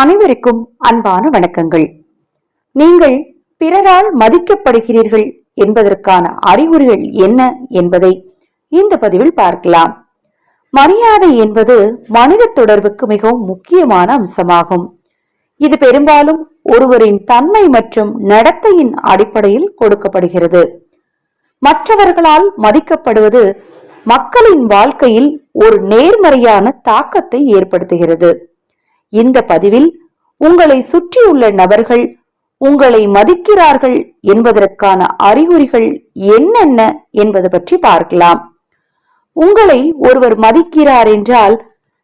அனைவருக்கும் அன்பான வணக்கங்கள். நீங்கள் பிறரால் மதிக்கப்படுகிறீர்கள் என்பதற்கான அறிகுறிகள் என்ன என்பதை இந்த பதிவில் பார்க்கலாம். மரியாதை என்பது மனித தொடர்புக்கு மிகவும் முக்கியமான அம்சமாகும். இது பெரும்பாலும் ஒருவரின் தன்மை மற்றும் நடத்தையின் அடிப்படையில் கொடுக்கப்படுகிறது. மற்றவர்களால் மதிக்கப்படுவது மக்களின் வாழ்க்கையில் ஒரு நேர்மறையான தாக்கத்தை ஏற்படுத்துகிறது. இந்த பதிவில் உங்களை சுற்றியுள்ள நபர்கள் உங்களை மதிக்கிறார்கள் என்பதற்கான அறிகுறிகள் என்னென்ன என்பது பற்றி பார்க்கலாம். உங்களை ஒருவர் மதிக்கிறார் என்றால்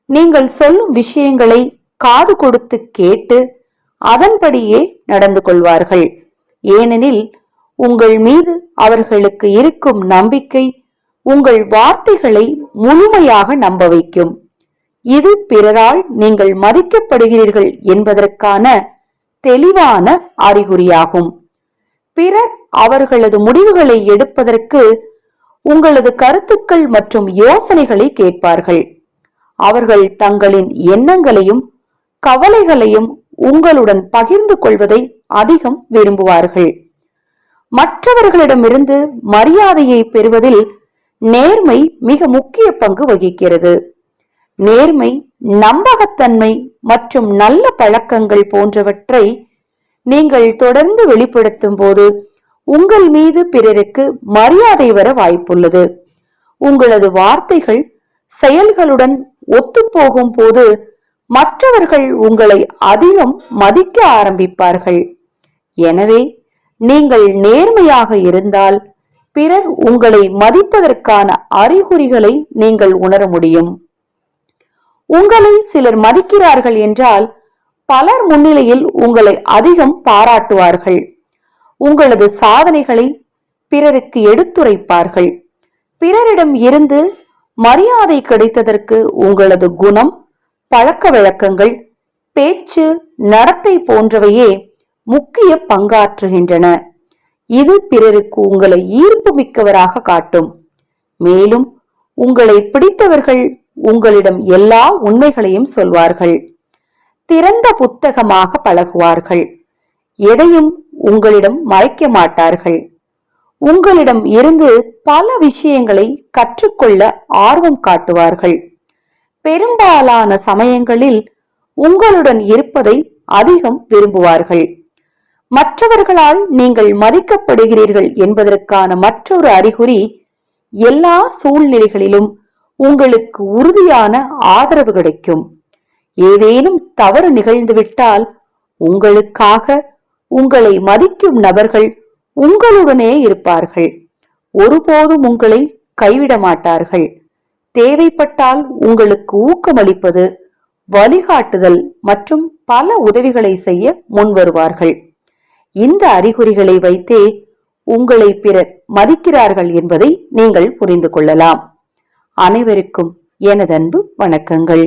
நீங்கள் சொல்லும் விஷயங்களை காது கொடுத்து கேட்டு அதன்படியே நடந்து கொள்வார்கள். ஏனெனில் உங்கள் மீது அவர்களுக்கு இருக்கும் நம்பிக்கை உங்கள் வார்த்தைகளை முழுமையாக நம்ப வைக்கும். இது பிறரால் நீங்கள் மதிக்கப்படுகிறீர்கள் என்பதற்கான தெளிவான அறிகுறியாகும். பிறர் அவர்களது முடிவுகளை எடுப்பதற்கு உங்களது கருத்துக்கள் மற்றும் யோசனைகளை கேட்பார்கள். அவர்கள் தங்களின் எண்ணங்களையும் கவலைகளையும் உங்களுடன் பகிர்ந்து கொள்வதை அதிகம் விரும்புவார்கள். மற்றவர்களிடமிருந்து மரியாதையை பெறுவதில் நேர்மை மிக முக்கிய பங்கு வகிக்கிறது. நேர்மை நம்பகத்தன்மை மற்றும் நல்ல பழக்கங்கள் போன்றவற்றை நீங்கள் தொடர்ந்து வெளிப்படுத்தும் போது உங்கள் மீது பிறருக்கு மரியாதை வர வாய்ப்புள்ளது. உங்களது வார்த்தைகள் செயல்களுடன் ஒத்துப்போகும் போது மற்றவர்கள் உங்களை அதிகம் மதிக்க ஆரம்பிப்பார்கள். எனவே நீங்கள் நேர்மையாக இருந்தால் பிறர் உங்களை மதிப்பதற்கான அறிகுறிகளை நீங்கள் உணர முடியும். உங்களை சிலர் மதிக்கிறார்கள் என்றால் பலர் முன்னிலையில் உங்களை அதிகம் பாராட்டுவார்கள். உங்களது சாதனைகளை பிறருக்கு எடுத்துரைப்பார்கள். பிறரிடம் இருந்து மரியாதை கிடைத்ததற்கு உங்களது குணம் பழக்க வழக்கங்கள் பேச்சு நடத்தை போன்றவையே முக்கிய பங்காற்றுகின்றன. இது பிறருக்கு உங்களை ஈர்ப்பு மிக்கவராக காட்டும். மேலும் உங்களை பிடித்தவர்கள் உங்களிடம் எல்லா உண்மைகளையும் சொல்வார்கள். திறந்த புத்தகமாக பழகுவார்கள். எதையும் உங்களிடம் மறைக்க மாட்டார்கள். உங்களிடம் இருந்து பல விஷயங்களை கற்றுக்கொள்ள ஆர்வம் காட்டுவார்கள். பெரும்பாலான சமயங்களில் உங்களுடன் இருப்பதை அதிகம் விரும்புவார்கள். மற்றவர்களால் நீங்கள் மதிக்கப்படுகிறீர்கள் என்பதற்கான மற்றொரு அறிகுறி எல்லா சூழ்நிலைகளிலும் உங்களுக்கு உறுதியான ஆதரவு கிடைக்கும். ஏதேனும் தவறு நிகழ்ந்துவிட்டால் உங்களுக்காக உங்களை மதிக்கும் நபர்கள் உங்களுடனே இருப்பார்கள். ஒருபோதும் உங்களை கைவிட மாட்டார்கள். தேவைப்பட்டால் உங்களுக்கு ஊக்கமளிப்பது வழிகாட்டுதல் மற்றும் பல உதவிகளை செய்ய முன்வருவார்கள் இந்த அறிகுறிகளை வைத்தே உங்களை பிறர் மதிக்கிறார்கள் என்பதை நீங்கள் புரிந்து கொள்ளலாம். அனைவருக்கும் எனதன்பு வணக்கங்கள்.